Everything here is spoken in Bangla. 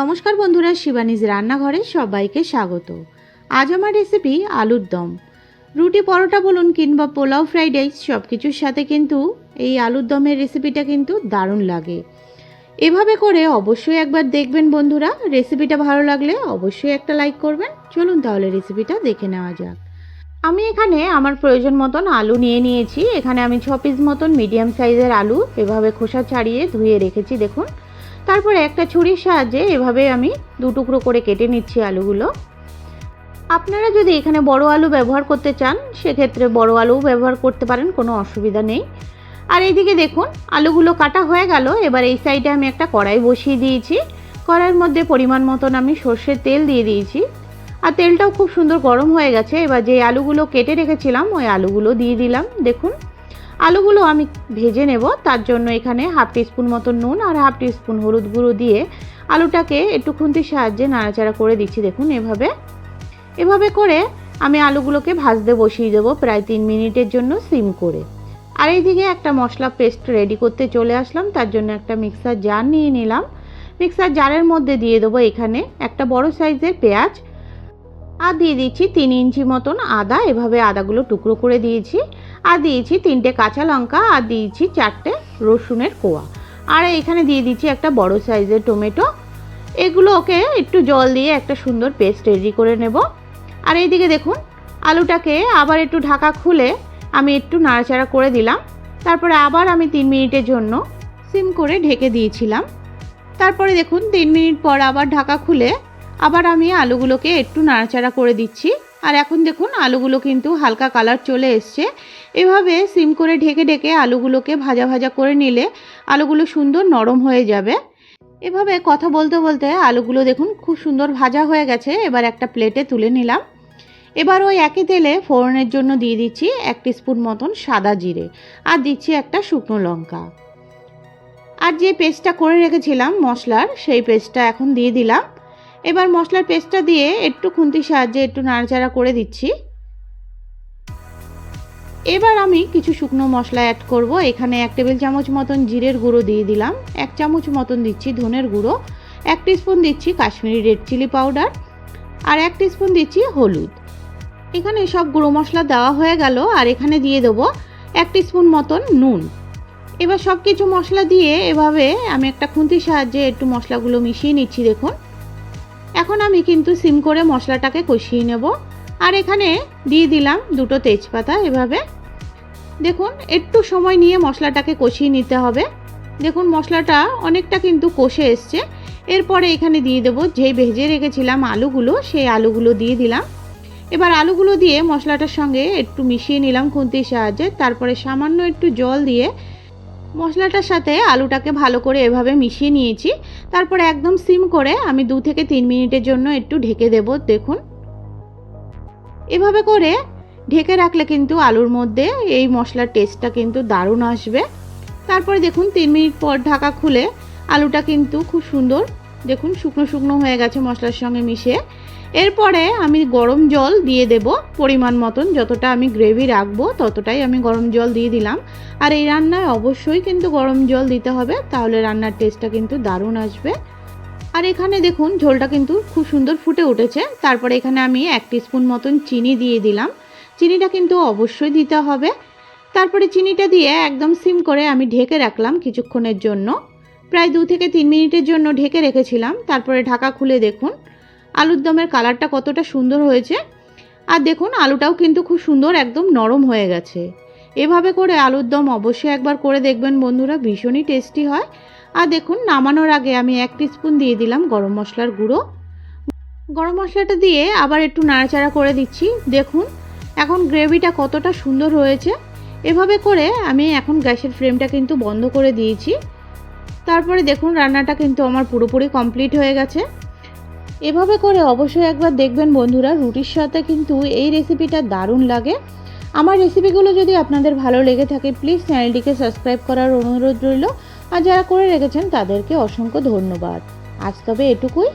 নমস্কার বন্ধুরা, শিবানীজ রান্নাঘরে সবাইকে স্বাগত। আজ আমার রেসিপি আলুর দম। রুটি, পরোটা বলুন কিংবা পোলাও ফ্রাইড রাইস সব কিছুর সাথে কিন্তু এই আলুর দমের রেসিপিটা কিন্তু দারুণ লাগে। এভাবে করে অবশ্যই একবার দেখবেন বন্ধুরা রেসিপিটা ভালো লাগলে অবশ্যই একটা লাইক করবেন। চলুন তাহলে রেসিপিটা দেখে নেওয়া যাক। আমি এখানে আমার প্রয়োজন মতন আলু নিয়ে নিয়েছি। এখানে আমি ছ পিস মতন মিডিয়াম সাইজের আলু এভাবে খোসা ছাড়িয়ে ধুয়ে রেখেছি, দেখুন। তারপরে একটা ছুরির সাহায্যে এভাবে আমি দু টুকরো করে কেটে নিচ্ছি আলুগুলো। আপনারা যদি এখানে বড় আলু ব্যবহার করতে চান, সেক্ষেত্রে বড় আলুও ব্যবহার করতে পারেন, কোনো অসুবিধা নেই। আর এইদিকে দেখুন, আলুগুলো কাটা হয়ে গেল। এবার এই সাইডে আমি একটা কড়াই বসিয়ে দিয়েছি। কড়াইয়ের মধ্যে পরিমাণ মতন আমি সর্ষের তেল দিয়ে দিয়েছি। আর তেলটাও খুব সুন্দর গরম হয়ে গেছে। এবার যে আলুগুলো কেটে রেখেছিলাম, ওই আলুগুলো দিয়ে দিলাম। দেখুন আলুগুলো আমি ভেজে নেব। তার জন্য এখানে হাফ টিস্পুন মতো নুন আর হাফ টিস্পুন হলুদ গুঁড়ো দিয়ে আলুটাকে একটু খুন্তির সাহায্যে নাড়াচাড়া করে দিচ্ছি। দেখুন এভাবে। এভাবে করে আমি আলুগুলোকে ভাজতে বসিয়ে দেবো প্রায় তিন মিনিটের জন্য সিম করে। আর এইদিকে একটা মশলা পেস্ট রেডি করতে চলে আসলাম। তার জন্য একটা মিক্সার জার নিয়ে নিলাম। মিক্সার জারের মধ্যে দিয়ে দেবো এখানে একটা বড় সাইজের পেঁয়াজ আর দিয়ে দিচ্ছি তিন ইঞ্চি মতন আদা, এভাবে আদাগুলো টুকরো করে দিয়েছি। আর দিয়েছি তিনটে কাঁচা লঙ্কা, আর দিয়েছি চারটে রসুনের কোয়া। আর এখানে দিয়ে দিচ্ছি একটা বড় সাইজের টমেটো। এগুলো ওকে একটু জল দিয়ে একটা সুন্দর পেস্ট রেডি করে নেব। আর এইদিকে দেখুন, আলুটাকে আবার একটু ঢাকা খুলে আমি একটু নাড়াচাড়া করে দিলাম। তারপরে আবার আমি তিন মিনিটের জন্য সিম করে ঢেকে দিয়েছিলাম। তারপরে দেখুন, তিন মিনিট পর আবার ঢাকা খুলে আবার আমি আলুগুলোকে একটু নাড়াচাড়া করে দিচ্ছি। আর এখন দেখুন, আলুগুলো কিন্তু হালকা কালার চলে এসছে। এভাবে সিম করে ঢেকে ঢেকে আলুগুলোকে ভাজা ভাজা করে নিলে আলুগুলো সুন্দর নরম হয়ে যাবে। এভাবে কথা বলতে বলতে আলুগুলো দেখুন, খুব সুন্দর ভাজা হয়ে গেছে। এবার একটা প্লেটে তুলে নিলাম। এবার ওই একই তেলে ফোড়নের জন্য দিয়ে দিচ্ছি এক স্পুন মতন সাদা জিরে আর দিচ্ছি একটা শুকনো লঙ্কা। আর যে পেস্টটা করে রেখেছিলাম মশলার, সেই পেস্টটা এখন দিয়ে দিলাম। এবার মশলার পেস্টটা দিয়ে একটু খুন্তির সাহায্যে একটু নাড়াচাড়া করে দিচ্ছি। এবার আমি কিছু শুকনো মশলা অ্যাড করব। এখানে এক টেবিল চামচ মতন জিরের গুঁড়ো দিয়ে দিলাম। এক চামচ মতন দিচ্ছি ধনের গুঁড়ো। এক স্পুন দিচ্ছি কাশ্মীরি রেড চিলি পাউডার আর এক স্পুন দিচ্ছি হলুদ। এখানে সব গুঁড়ো মশলা দেওয়া হয়ে গেল আর এখানে দিয়ে দেবো এক স্পুন মতন নুন। এবার সব কিছু মশলা দিয়ে এভাবে আমি একটা খুন্তির সাহায্যে একটু মশলাগুলো মিশিয়ে নিচ্ছি দেখুন। এখন আমি কিন্তু সিম করে মশলাটাকে কষিয়ে নেব। আর এখানে দিয়ে দিলাম দুটো তেজপাতা এভাবে। দেখুন, একটু সময় নিয়ে মশলাটাকে কষিয়ে নিতে হবে। দেখুন, মশলাটা অনেকটা কিন্তু কষে এসছে। এরপরে এখানে দিয়ে দেবো যেই ভেজে রেখেছিলাম আলুগুলো, সেই আলুগুলো দিয়ে দিলাম। এবার আলুগুলো দিয়ে মশলাটার সঙ্গে একটু মিশিয়ে নিলাম খুন্তির সাহায্যে। তারপরে সামান্য একটু জল দিয়ে মশলাটার সাথে আলুটাকে ভালো করে এভাবে মিশিয়ে নিয়েছি। তারপরে একদম সিম করে আমি দু থেকে তিন মিনিটের জন্য একটু ঢেকে দেব, দেখুন। এভাবে করে ঢেকে রাখলে কিন্তু আলুর মধ্যে এই মশলার টেস্টটা কিন্তু দারুণ আসবে। তারপরে দেখুন, তিন মিনিট পর ঢাকা খুলে আলুটা কিন্তু খুব সুন্দর, দেখুন, শুকনো শুকনো হয়ে গেছে মশলার সঙ্গে মিশে এরপরে আমি গরম জল দিয়ে দেব পরিমাণ মতন। যতটা আমি গ্রেভি রাখব, ততটাই আমি গরম জল দিয়ে দিলাম। আর এই রান্নায় অবশ্যই কিন্তু গরম জল দিতে হবে, তাহলে রান্নার টেস্টটা কিন্তু দারুণ আসবে। আর এখানে দেখুন, ঝোলটা কিন্তু খুব সুন্দর ফুটে উঠেছে। তারপরে এখানে আমি এক স্পুন মতন চিনি দিয়ে দিলাম। চিনিটা কিন্তু অবশ্যই দিতে হবে। তারপরে চিনিটা দিয়ে একদম সিম করে আমি ঢেকে রাখলাম কিছুক্ষণের জন্য। প্রায় দু থেকে তিন মিনিটের জন্য ঢেকে রেখেছিলাম। তারপরে ঢাকা খুলে দেখুন। আলুর দমের কালারটা কতটা সুন্দর হয়েছে। আর দেখুন, আলুটাও কিন্তু খুব সুন্দর, একদম নরম হয়ে গেছে। এভাবে করে আলুর দম অবশ্যই একবার করে দেখবেন বন্ধুরা, ভীষণই টেস্টি হয়। আর দেখুন, নামানোর আগে আমি এক স্পুন দিয়ে দিলাম গরম মশলার গুঁড়ো। গরম মশলাটা দিয়ে আবার একটু নাড়াচাড়া করে দিচ্ছি। দেখুন, এখন গ্রেভিটা কতটা সুন্দর হয়েছে। এভাবে করে আমি এখন গ্যাসের ফ্লেমটা কিন্তু বন্ধ করে দিয়েছি। তারপরে দেখুন, রান্নাটা কিন্তু আমার পুরোপুরি কমপ্লিট হয়ে গেছে। এভাবে করে অবশ্যই একবার দেখবেন বন্ধুরা, রুটির সাথে কিন্তু এই রেসিপিটা দারুণ লাগে। আমার রেসিপিগুলো যদি আপনাদের ভালো লেগে থাকে প্লিজ চ্যানেলটিকে সাবস্ক্রাইব করার অনুরোধ রইল। আর যারা করে রেখেছেন, তাদেরকে অসংখ্য ধন্যবাদ। আজ তবে এটুকুই।